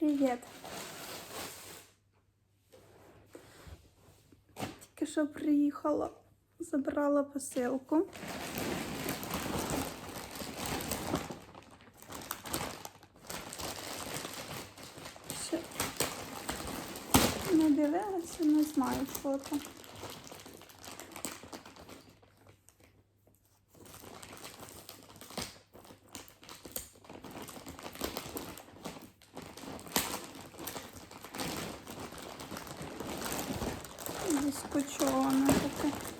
Привіт. Тільки що приїхала, забрала посилку. Ще не дивилася, не знаю, що там. Заскочоване таке.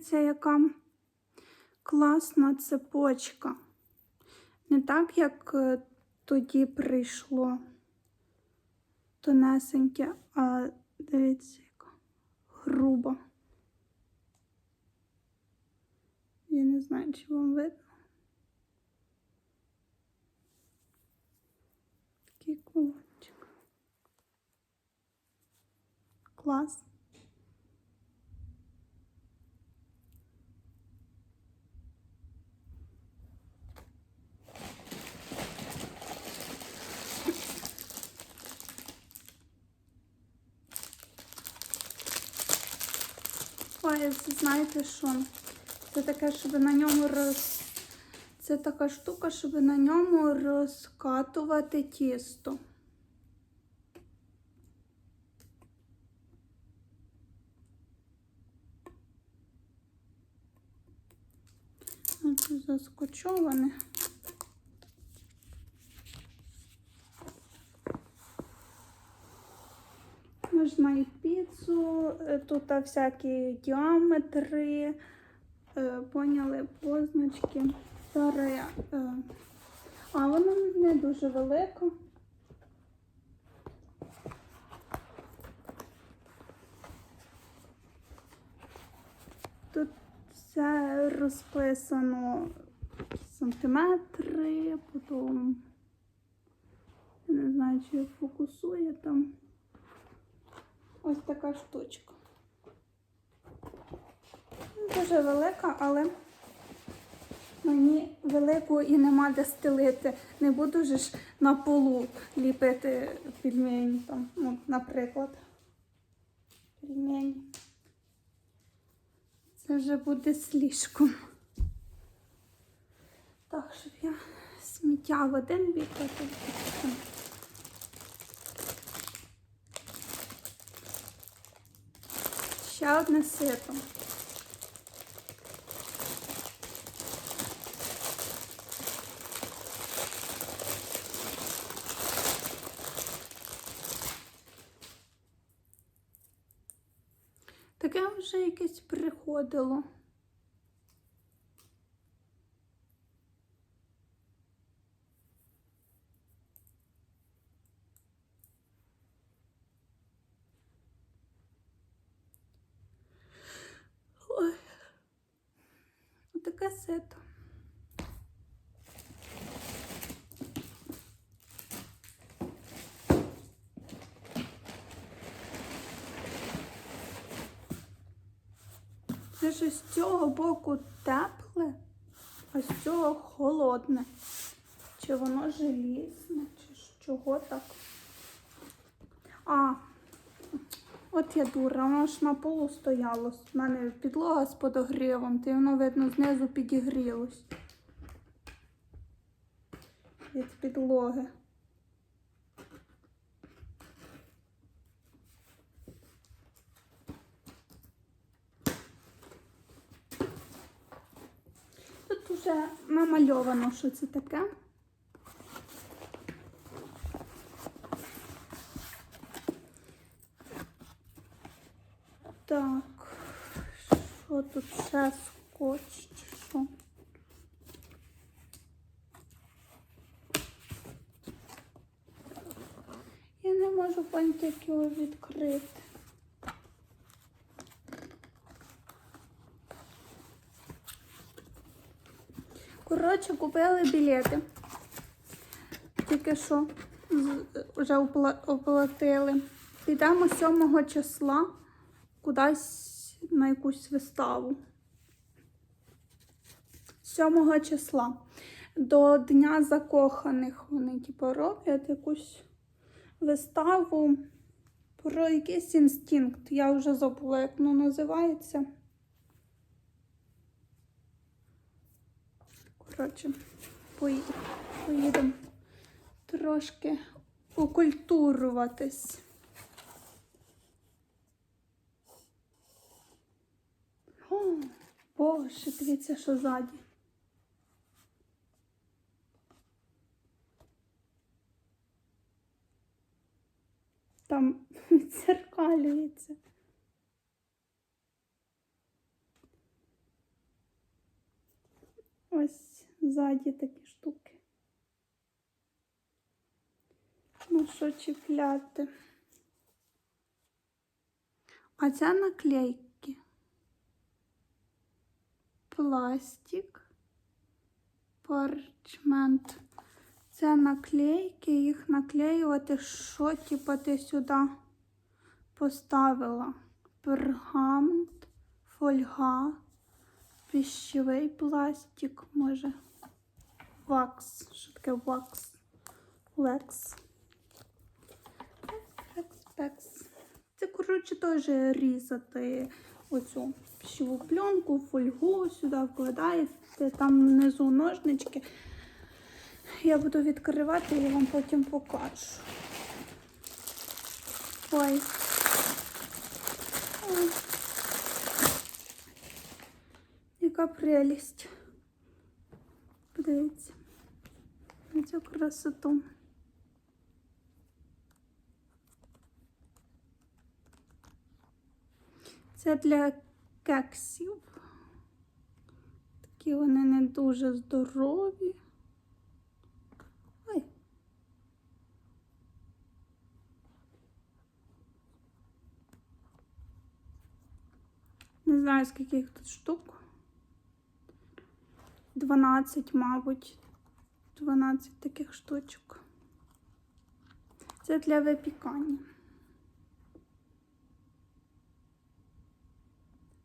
Дивіться, яка класна цепочка. Не так, як е, тоді прийшло тонесеньке, а дивіться, яка груба. Я не знаю, чи вам видно. Такий кулончик. Клас. Ой, знаєте що? Це таке, щоб на ньому роз... Це така штука, щоб на ньому розкатувати тісто. Оце заскочоване. Можна і піцу, е, тут всякі діаметри, е, поняли позначки. Зараз, е, а вона не дуже велика. Тут все розписано сантиметри, потім не знаю, чи фокусує там. Ось така штучка. Дуже велика, але мені велику і нема де стелити. Не буду ж на полу ліпити пельмені там, ну, наприклад. Пельмені. Це вже буде слишком. Так, щоб я сміття в один бік, а тут в інший. Ще одне сито. Таке вже якесь приходило. Ой. Отаке. Це ж з цього боку тепле, а з цього холодне. Чи воно желізне, чи ж чого так? А, От я дура, воно ж на полу стояло. У мене підлога з подогрівом, то воно, видно, знизу підігрілось. Від підлоги. Тут уже намальовано, що це таке. Так, що тут ще скотч що? Я не можу поняти, його відкрити. Коротше, купили білети. Тільки що вже оплатили. Підемо 7 числа кудись на якусь виставу. 7 числа. До Дня закоханих вони типу, роблять якусь виставу про якийсь інстинкт. Я вже забула, як воно називається. Коротше, поїдемо трошки окультуруватись. О, Боже, дивіться, що ззаді. Там дзеркалюється. Ось ззаді такі штуки. Ну, що чіпляти? А це наклейки. Пластик, парчмент. Це наклейки, їх наклеювати, що типу ти сюди поставила. Пергамент, фольга, пищевий пластик, може. Вакс. Що таке вакс? Лекс. Пекс, пекс. Це, коротше, теж різати оцю пищеву пленку, фольгу сюди вкладаєте, там внизу ножнички. Я буду відкривати і вам потім покажу. Ой. Ой. Яка прелість. Подивіться на цю красоту. Це для кексів. Такі вони не дуже здорові. Ой. Не знаю, скільки їх тут штук. 12, мабуть. 12 таких штучок. Це для випікання.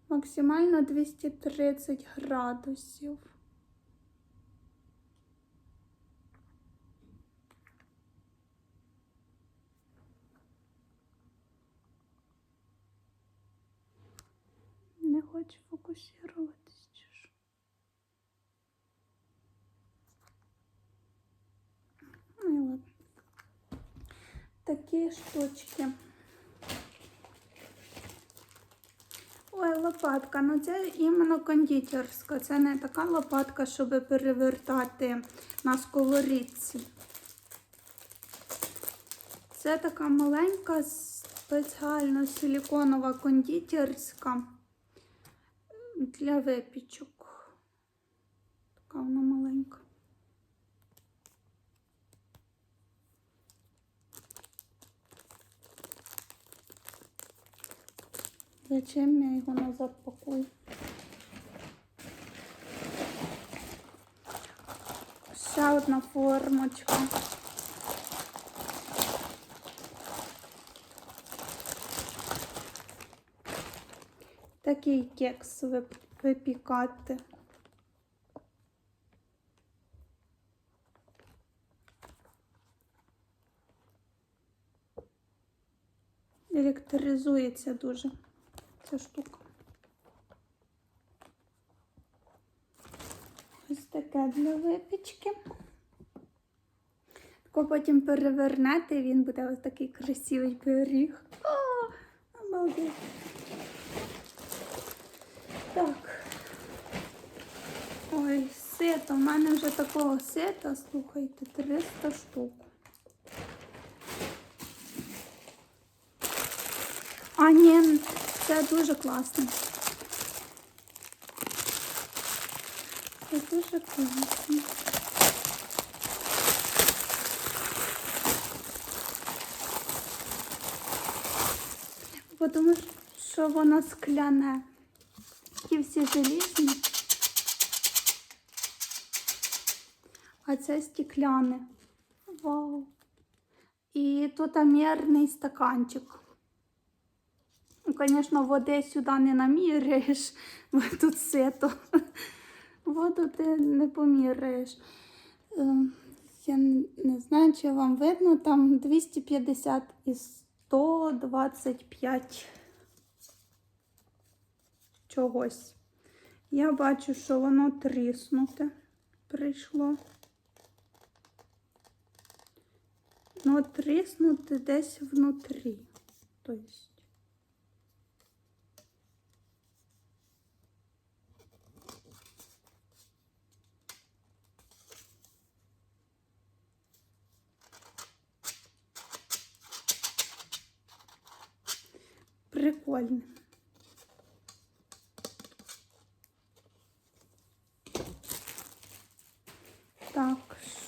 Максимально 230 градусів. Не хочу фокусуватись. чи? Ну. Такі штучки. Ой, лопатка. Ну це іменно кондитерська. Це не така лопатка, щоб перевертати на сковорідці. Це така маленька, спеціально силіконова кондитерська для випічок. Така вона маленька. Зачем я його назад пакую? Ще одна формочка. Такий кекс випікати. Електризується дуже ця штука. Ось таке для випічки. Тако потім перевернете, і він буде ось такий красивий пиріг. О, обалдеть. Так. Ой, сито. У мене вже такого сита, слухайте, 300 штук. А ні, Це дуже класно. Це дуже класно. Тому що воно скляне. Ті всі желізні. А це стекляне. Вау. І тут мірний стаканчик. Звісно, води сюди не наміряєш, бо тут сито. Воду ти не поміряєш. Я не знаю, чи вам видно, там 250 і 125 чогось. Я бачу, що воно тріснуте прийшло. Ну, тріснути десь внутрі. Тобто. Прикольно. Так,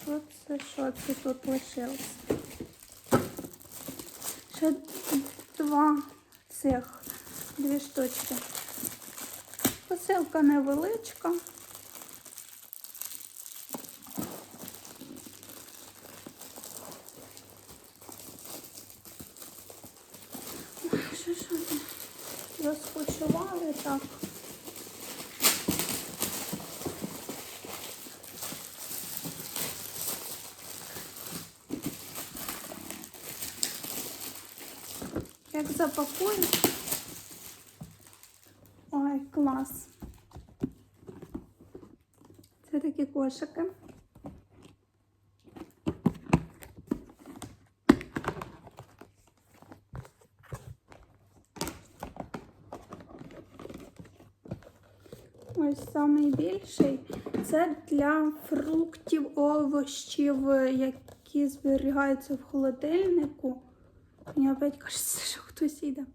що це, що це тут лишилось? Ще два цих, дві штучки. Посилка невеличка. Ой, Що ж вони розкочували так? Як запакують. Ой, клас. Це такі кошики. Ось самий більший. Це для фруктів, овочів, які зберігаються в холодильнику. Мені опять кажеться, що хтось йде.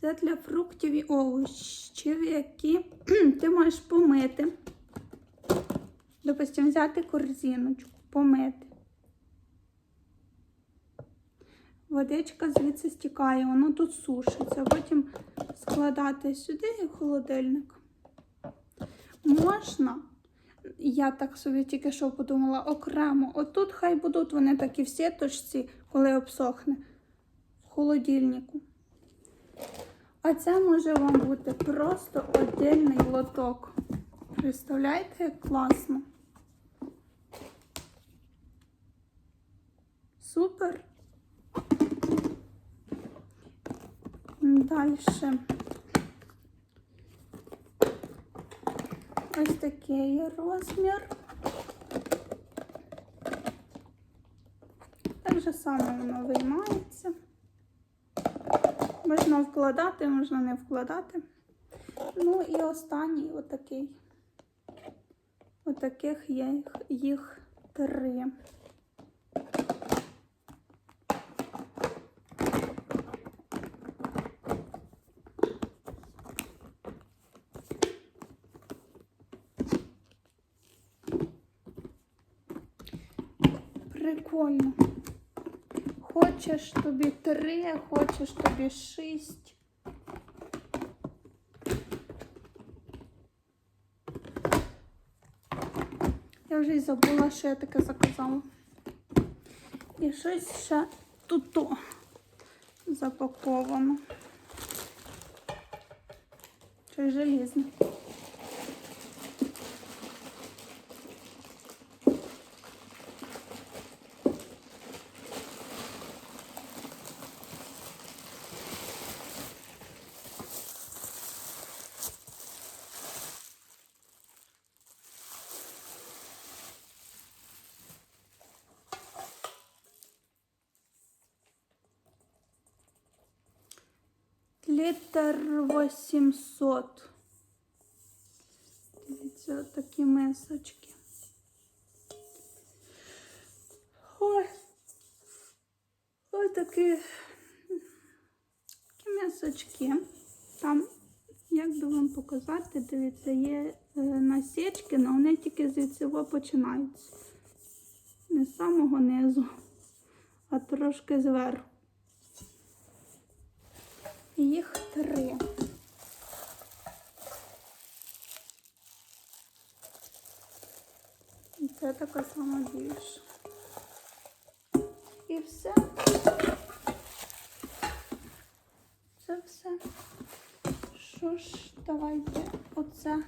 Це для фруктів і овочів, які ти можеш помити. Допустимо, взяти корзиночку, помити. Водичка звідси стікає, воно тут сушиться, потім складати сюди і в холодильник. Можна, я так собі тільки що подумала, окремо. Отут хай будуть вони такі в сіточці, коли обсохне, в холодильнику. А це може вам бути просто отдельний лоток. Представляєте, як класно? Супер. Далі. Ось такий розмір. Так же саме воно виймається. Можна вкладати, можна не вкладати. Ну і останній отакий. Отаких є їх три. Прикольно. Хочеш тобі три, хочеш тобі шість. Я вже й забула, що я таке заказала. І щось ще тут запаковано. Щось желізне. Літр 800. Дивіться, такі мисочки. Ой. Ой, такі. Такі мисочки. Там, як би вам показати, дивіться, є е, насічки, але вони тільки звідси починаються. Не з самого низу, а трошки зверху. Їх три. І це така сама більша. І все. Це все. Що ж, давайте оце